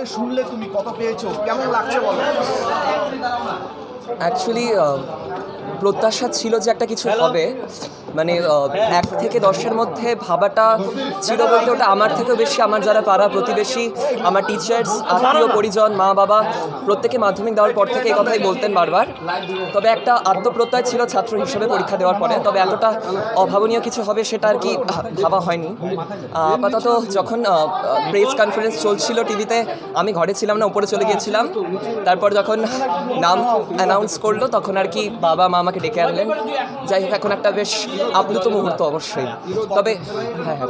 কীভাবে শুনলে তুমি? কত পেয়েছ? কেমন লাগছে বলো? অ্যাকচুয়ালি প্রত্যাশা ছিল যে একটা কিছু হবে। মানে এক থেকে দশের মধ্যে ভাবাটা ছিল বলতে ওটা আমার থেকেও বেশি। আমার যারা পাড়া প্রতিবেশী, আমার টিচার্স আত্মীয় পরিজন, মা, বাবা, প্রত্যেকে মাধ্যমিক দেওয়ার পর থেকে এই কথাই বলতেন বারবার। তবে একটা আত্মপ্রত্যয় ছিল ছাত্র হিসেবে পরীক্ষা দেওয়ার পরে। তবে এতটা অভাবনীয় কিছু হবে সেটা আর কি ভাবা হয়নি। আপাতত যখন প্রেস কনফারেন্স চলছিল টিভিতে আমি ঘরে ছিলাম না, উপরে চলে গিয়েছিলাম। তারপর যখন নাম অ্যানাউন্স করল, তখন আর কি বাবা, মা আমাকে ডেকে আনলেন। যাই হোক, এখন একটা বেশ আপ্লুত মুহূর্ত অবশ্যই। তবে হ্যাঁ হ্যাঁ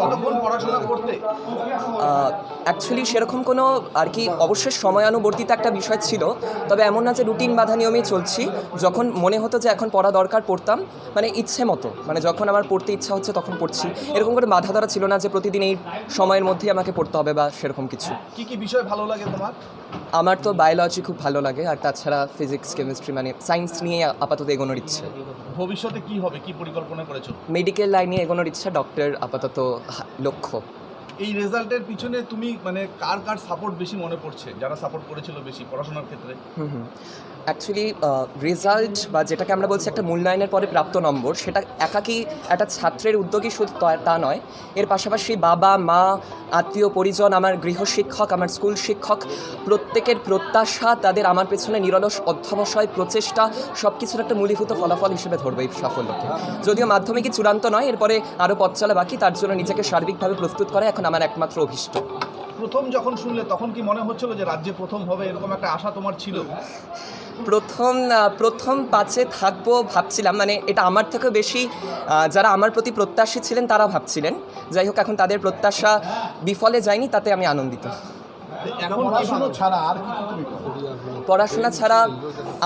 অ্যাকচুয়ালি সেরকম কোনো আর কি অবশ্যই সময়ানুবর্তিত একটা বিষয় ছিল তবে এমন না যে রুটিন বাধা নিয়মেই চলছি। যখন মনে হতো যে এখন পড়া দরকার পড়তাম মানে ইচ্ছে মতো মানে যখন আমার পড়তে ইচ্ছা হচ্ছে তখন পড়ছি। এরকম করে বাধা ধরা ছিল না যে প্রতিদিন এই সময়ের মধ্যেই আমাকে পড়তে হবে বা সেরকম কিছু। কি কি বিষয় ভালো লাগে তোমার? আমার তো বায়োলজি খুব ভালো লাগে আর তাছাড়া ফিজিক্স কেমিস্ট্রি মানে সায়েন্স নিয়ে আপাতত এগোনোর ইচ্ছে। ভবিষ্যতে কি হবে? কি পরিকল্পনা করেছ মেডিকেল লাইনে এগোনোর ইচ্ছা ডক্টর আপাতত লক্ষ্য। এই রেজাল্টের পিছনে তুমি মানে কার কার সাপোর্ট বেশি মনে পড়ছে? যারা সাপোর্ট করেছিল বেশি পড়াশোনার ক্ষেত্রে? অ্যাকচুয়ালি রেজাল্ট বা যেটাকে আমরা বলছি একটা মূল্যায়নের পরে প্রাপ্ত নম্বর, সেটা একাকি একটা ছাত্রের উদ্যোগী শুধু তা- নয়। এর পাশাপাশি বাবা, মা, আত্মীয়, পরিজন, আমার গৃহশিক্ষক, আমার স্কুল শিক্ষক, প্রত্যেকের প্রত্যাশা তাদের আমার পেছনে নিরলস অধ্যবসায়, প্রচেষ্টা সব কিছুর একটা মূলীভূত ফলাফল হিসেবে ধরবে এই সাফল্যকে। যদিও মাধ্যমিকই চূড়ান্ত নয়, এরপরে আরও পথ চলা বাকি, তার জন্য নিজেকে সার্বিকভাবে প্রস্তুত করা এখন আমার একমাত্র অভিষ্ট। প্রথম যখন শুনলে তখন কি মনে হচ্ছিল যে রাজ্যে প্রথম হবে? এরকম একটা আশা তোমার ছিল? প্রথম প্রথম পাঁচে থাকব ভাবছিলাম। মানে এটা আমার থেকেও বেশি যারা আমার প্রতি প্রত্যাশী ছিলেন তারা ভাবছিলেন। যাই হোক এখন তাদের প্রত্যাশা বিফলে যায়নি তাতে আমি আনন্দিত। এখন পড়াশোনা ছাড়া আর কি কি তুমি পড়াশোনা ছাড়া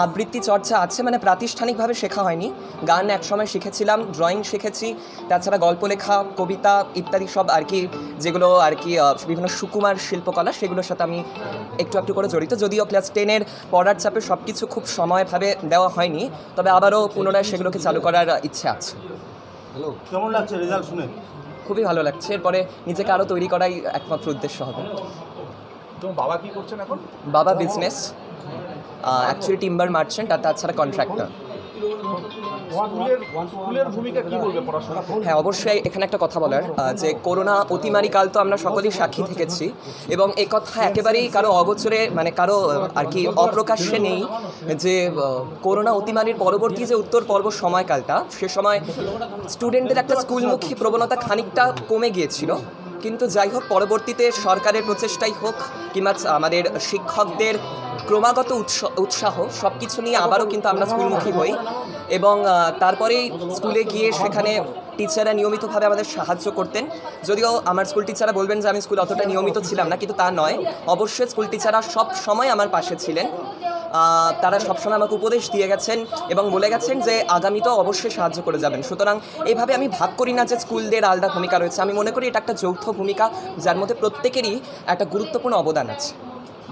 আবৃত্তি চর্চা আছে মানে প্রাতিষ্ঠানিকভাবে শেখা হয়নি। গান একসময় শিখেছিলাম ড্রয়িং শিখেছি তাছাড়া গল্প লেখা কবিতা ইত্যাদি সব আর কি যেগুলো আর কি বিভিন্ন সুকুমার শিল্পকলা সেগুলোর সাথে আমি একটু একটু করে জড়িত। যদিও ক্লাস টেনের পড়ার চাপে সব কিছু খুব সময়ভাবে দেওয়া হয়নি তবে আবারও পুনরায় সেগুলোকে চালু করার ইচ্ছে আছে। কেমন লাগছে? রেজাল্ট শুনে? খুবই ভালো লাগছে। এরপরে নিজেকে আরও তৈরি করাই একমাত্র উদ্দেশ্য হবে। তোমার বাবা কি করছেন এখন? বাবা বিজনেস অ্যাকচুয়ালি টিম্বার মার্চেন্ট আর তাছাড়া কন্ট্রাক্টর হ্যাঁ অবশ্যই এখানে একটা কথা বলার যে করোনা অতিমারি কাল তো আমরা সকলেই সাক্ষী থেকেছি এবং এই কথা একেবারেই কারও অগোচরে মানে কারও আর কি অপ্রকাশ্যে নেই যে করোনা অতিমারির পরবর্তী যে উত্তর পর্ব সময়কালটা সে সময় স্টুডেন্টদের একটা স্কুলমুখী প্রবণতা খানিকটা কমে গিয়েছিল। কিন্তু যাই হোক, পরবর্তীতে সরকারের প্রচেষ্টাই হোক কিংবা আমাদের শিক্ষকদের ক্রমাগত উৎস- উৎসাহ সব কিছু নিয়ে আবারও কিন্তু আমরা স্কুলমুখী হই এবং তারপরেই স্কুলে গিয়ে সেখানে টিচাররা নিয়মিতভাবে আমাদের সাহায্য করতেন। যদিও আমার স্কুল টিচাররা বলবেন যে আমি স্কুলে অতটা নিয়মিত ছিলাম না, কিন্তু তা নয়। অবশ্যই স্কুল টিচাররা সব সময় আমার পাশে ছিলেন। তারা সবসময় আমাকে উপদেশ দিয়ে গেছেন এবং বলে গেছেন যে আগামীতেও অবশ্যই সাহায্য করে যাবেন। সুতরাং এইভাবে আমি ভাগ করি না যে স্কুলদের আলাদা ভূমিকা রয়েছে। আমি মনে করি এটা একটা যৌথ ভূমিকা, যার মধ্যে প্রত্যেকেরই একটা গুরুত্বপূর্ণ অবদান আছে।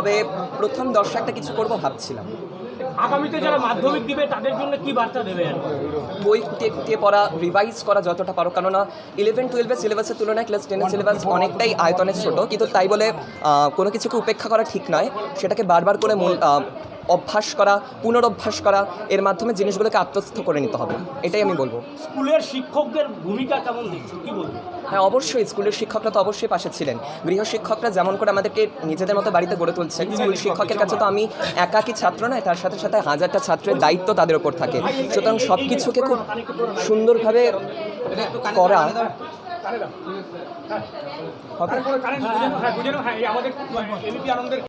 তবে প্রথম দর্শকটা কিছু করব ভাবছিলাম। আগামীতে যারা মাধ্যমিক দিবে তাদের জন্য কি বার্তা দেবে বই খুঁটিয়ে পড়া রিভাইজ করা যতটা পারো কেননা ইলেভেন টুয়েলভের সিলেবাসের তুলনায় ক্লাস টেনের সিলেবাস অনেকটাই আয়তনের ছোট। কিন্তু তাই বলে কোনো কিছুকে উপেক্ষা করা ঠিক নয়। সেটাকে বারবার করে মূল অভ্যাস করা পুনরভ্যাস করা এর মাধ্যমে জিনিসগুলোকে আত্মস্থ করে নিতে হবে। এটাই আমি বলব। স্কুলের শিক্ষকদের ভূমিকা কেমন দেখছ? কি বলব? হ্যাঁ অবশ্যই স্কুলের শিক্ষকরা তো অবশ্যই পাশে ছিলেন। গৃহশিক্ষকরা যেমন করে আমাদেরকে নিজেদের মতো বাড়িতে গড়ে তুলছেন স্কুল শিক্ষকের কাছে তো আমি একাকী ছাত্র নয় তার সাথে সাথে হাজারটা ছাত্রের দায়িত্ব তাদের ওপর থাকে। সুতরাং সব কিছুকে খুব সুন্দরভাবে করা হবে হ্যাঁ, হ্যাঁ, হ্যাঁ, আমাদের